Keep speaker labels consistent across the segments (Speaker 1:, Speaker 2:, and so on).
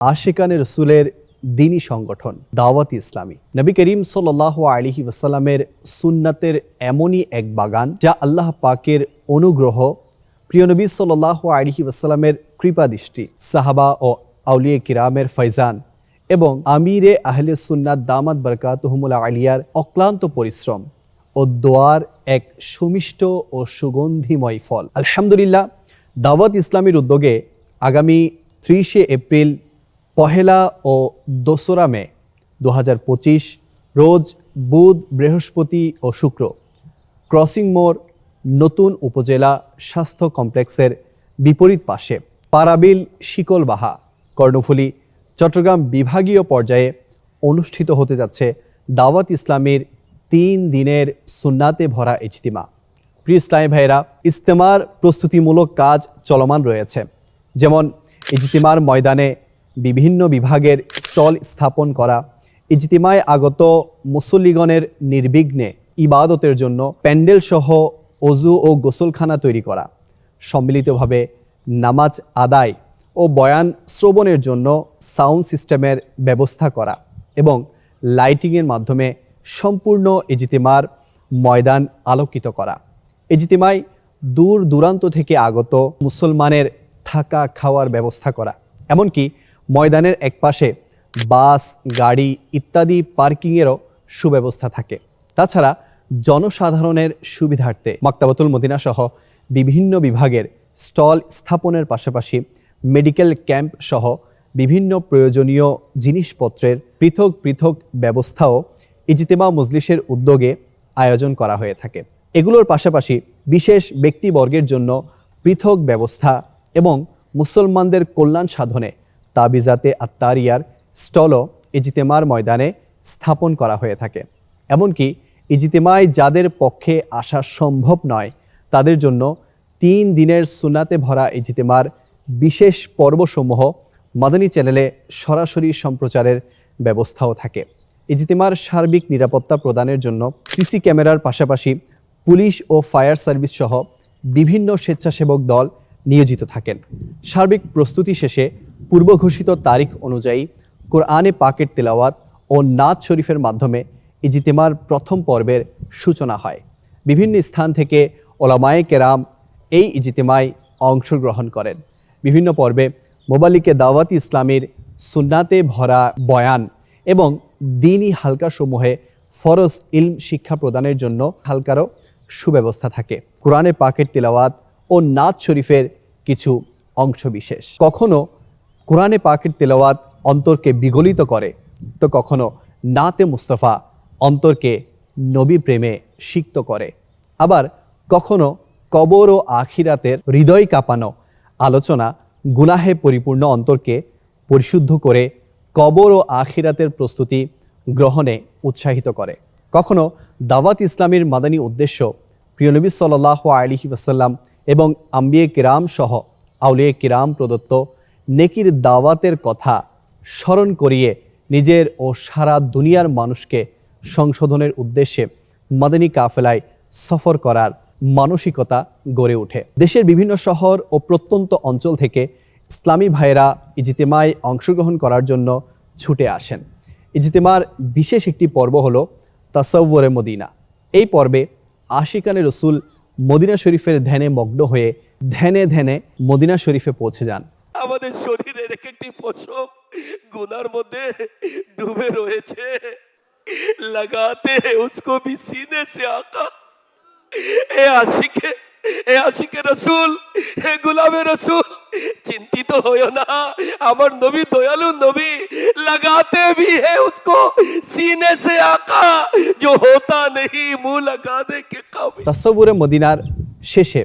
Speaker 1: আশিকানে রসুলের দিনী সংগঠন, দাওয়াত ইসলামী। নবী করিম সাল আলিহি ওয়াসাল্লামের সুন্নাতের এমনই এক বাগান, যা আল্লাহ পাকের অনুগ্রহ, প্রিয় নবী সাল আলিহি ওয়াসাল্লামের কৃপা দৃষ্টি সাহাবা ও আউলিয়ে কিরামের ফৈজান এবং আমিরে আহলে সুন্নাত দামাত বরকাতহমুল আলিয়ার অক্লান্ত পরিশ্রম ও দোয়ার এক সুমিষ্ট ও সুগন্ধিময় ফল। আলহামদুলিল্লাহ, দাওয়াত ইসলামীর উদ্যোগে আগামী ত্রিশে এপ্রিল পহেলা ও দোসরা মে দু হাজার পঁচিশ, রোজ বুধ, বৃহস্পতি ও শুক্র। ক্রসিং মোড়, নতুন উপজেলা স্বাস্থ্য কমপ্লেক্সের বিপরীত পাশে। পারাবিল, শিকলবাহা, কর্ণফুলী, চট্টগ্রাম বিভাগীয় পর্যায়ে অনুষ্ঠিত হতে যাচ্ছে দাওয়াত ইসলামের তিন দিনের সুন্নাতে ভরা ইজতিমা। প্রিয় ইসলামী ভাইয়েরা ইজতেমার প্রস্তুতিমূলক কাজ চলমান রয়েছে। যেমন ইজতিমার ময়দানে বিভিন্ন বিভাগের স্টল স্থাপন করা। ইজতিমায় আগত মুসল্লিগণের নির্বিঘ্নে ইবাদতের জন্য প্যান্ডেল সহ অজু ও গোসলখানা তৈরি করা। সম্মিলিতভাবে নামাজ আদায় ও বয়ান শ্রবণের জন্য সাউন্ড সিস্টেমের ব্যবস্থা করা এবং লাইটিংয়ের মাধ্যমে সম্পূর্ণ ইজতিমার ময়দান আলোকিত করা। ইজতিমায় দূর দূরান্ত থেকে আগত মুসলমানের থাকা খাওয়ার ব্যবস্থা করা। এমনকি ময়দানের একপাশে বাস, গাড়ি ইত্যাদি পার্কিংয়েরও সুব্যবস্থা থাকে। তাছাড়া জনসাধারণের সুবিধার্থে মাক্তাবাতুল মদিনা সহ বিভিন্ন বিভাগের স্টল স্থাপনের পাশাপাশি মেডিকেল ক্যাম্প সহ বিভিন্ন প্রয়োজনীয় জিনিসপত্রের পৃথক পৃথক ব্যবস্থাও ইজতেমা মজলিসের উদ্যোগে আয়োজন করা হয়ে থাকে। এগুলোর পাশাপাশি বিশেষ ব্যক্তিবর্গের জন্য পৃথক ব্যবস্থা এবং মুসলমানদের কল্যাণ সাধনে তাবিজাতে আত্মারিয়ার স্টলও ইজতেমার ময়দানে স্থাপন করা হয়ে থাকে। এমনকি ইজতেমায় যাদের পক্ষে আসা সম্ভব নয়, তাদের জন্য তিন দিনের সুনাতে ভরা ইজতেমার বিশেষ পর্বসমূহ মাদানী চ্যানেলে সরাসরি সম্প্রচারের ব্যবস্থাও থাকে। ইজতেমার সার্বিক নিরাপত্তা প্রদানের জন্য সিসি ক্যামেরার পাশাপাশি পুলিশ ও ফায়ার সার্ভিস সহ বিভিন্ন স্বেচ্ছাসেবক দল নিয়োজিত থাকেন। সার্বিক প্রস্তুতি শেষে পূর্ব ঘোষিত তারিখ অনুযায়ী কোরআনে পাকের তেলাওয়াত ও নাচ শরীফের মাধ্যমে ইজিতেমার প্রথম পর্বের সূচনা হয়। বিভিন্ন স্থান থেকে ওলামায়ে কেরাম এই ইজিতেমায় অংশগ্রহণ করেন। বিভিন্ন পর্বে মোবালিকে দাওয়াতি ইসলামীর সুন্নাতে ভরা বয়ান এবং দিনই হালকাসমূহে ফরজ ইলম শিক্ষা প্রদানের জন্য হালকারও সুব্যবস্থা থাকে। কোরআনে পাকের তিলাওয়াত ও নাচ শরীফের কিছু অংশ বিশেষ কখনো কোরআনে পাখির তেলাওয়াত অন্তরকে বিগলিত করে। তো কখনো নাতে মুস্তফা অন্তরকে নবী প্রেমে সিক্ত করে। আবার কখনো কবর ও আখিরাতের হৃদয় কাঁপানো আলোচনা গুনাহে পরিপূর্ণ অন্তরকে পরিশুদ্ধ করে কবর ও আখিরাতের প্রস্তুতি গ্রহণে উৎসাহিত করে। কখনো দাওয়াত ইসলামের মাদানী উদ্দেশ্য প্রিয় নবী সাল্লাহ আলিহি ওয়াসাল্লাম এবং আম্বিয়ে কিরাম সহ আউলিয়ে কিরাম প্রদত্ত নেকির দাওয়াতের কথা স্মরণ করিয়ে নিজের ও সারা দুনিয়ার মানুষকে সংশোধনের উদ্দেশ্যে মাদানী কাফেলায় সফর করার মানসিকতা গড়ে ওঠে। দেশের বিভিন্ন শহর ও প্রত্যন্ত অঞ্চল থেকে ইসলামী ভাইয়েরা ইজিতেমায় অংশগ্রহণ করার জন্য ছুটে আসেন। ইজিতেমার বিশেষ একটি পর্ব হলো তাসাউরে মদিনা। এই পর্বে আশিকানে রসুল মদিনা শরীফের ধ্যানে মগ্ন হয়ে ধ্যানে ধ্যানে মদিনা শরীফে পৌঁছে যান।
Speaker 2: আমাদের শরীরের এক একটি পোষক গুনার মধ্যে ডুবে রয়েছে। লাগাতে উসকো ভি সিনে সে আকা। এ আশিকে এ আশিকে রসুল, হে গুলামে রসুল, চিন্তিত হইও না। আমার নবী দয়ালু নবী, লাগাতে ভি হে উসকো সিনে সে আকা। জো হোতা নেহি কে
Speaker 1: কাবিল। মদিনার শেষে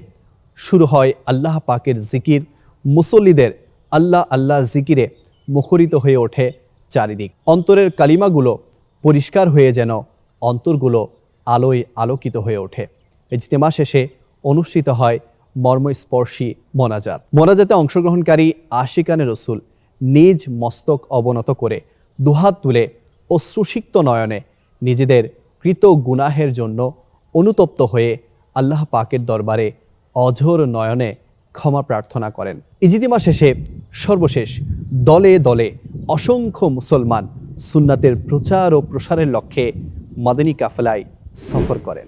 Speaker 1: শুরু হয় আল্লাহ পাকের জিকির মুসল্লিদের আল্লাহ আল্লাহ জিকিরে মুখরিত হয়ে ওঠে চারিদিক। অন্তরের কালিমাগুলো পরিষ্কার হয়ে যেন অন্তরগুলো আলোয় আলোকিত হয়ে ওঠে। ইজতেমা শেষে অনুষ্ঠিত হয় মর্মস্পর্শী মোনাজাত। মোনাজাতে অংশগ্রহণকারী আশিকানে রসুল নিজ মস্তক অবনত করে দুহাত তুলে অশ্রুসিক্ত নয়নে নিজেদের কৃত গুনাহের জন্য অনুতপ্ত হয়ে আল্লাহ পাকের দরবারে অঝোর নয়নে ক্ষমা প্রার্থনা করেন। ইজিদিমা শেষে সর্বশেষ দলে দলে অসংখ্য মুসলমান সুন্নাতের প্রচার ও প্রসারের লক্ষ্যে মাদিনী কাফেলায় সফর করেন।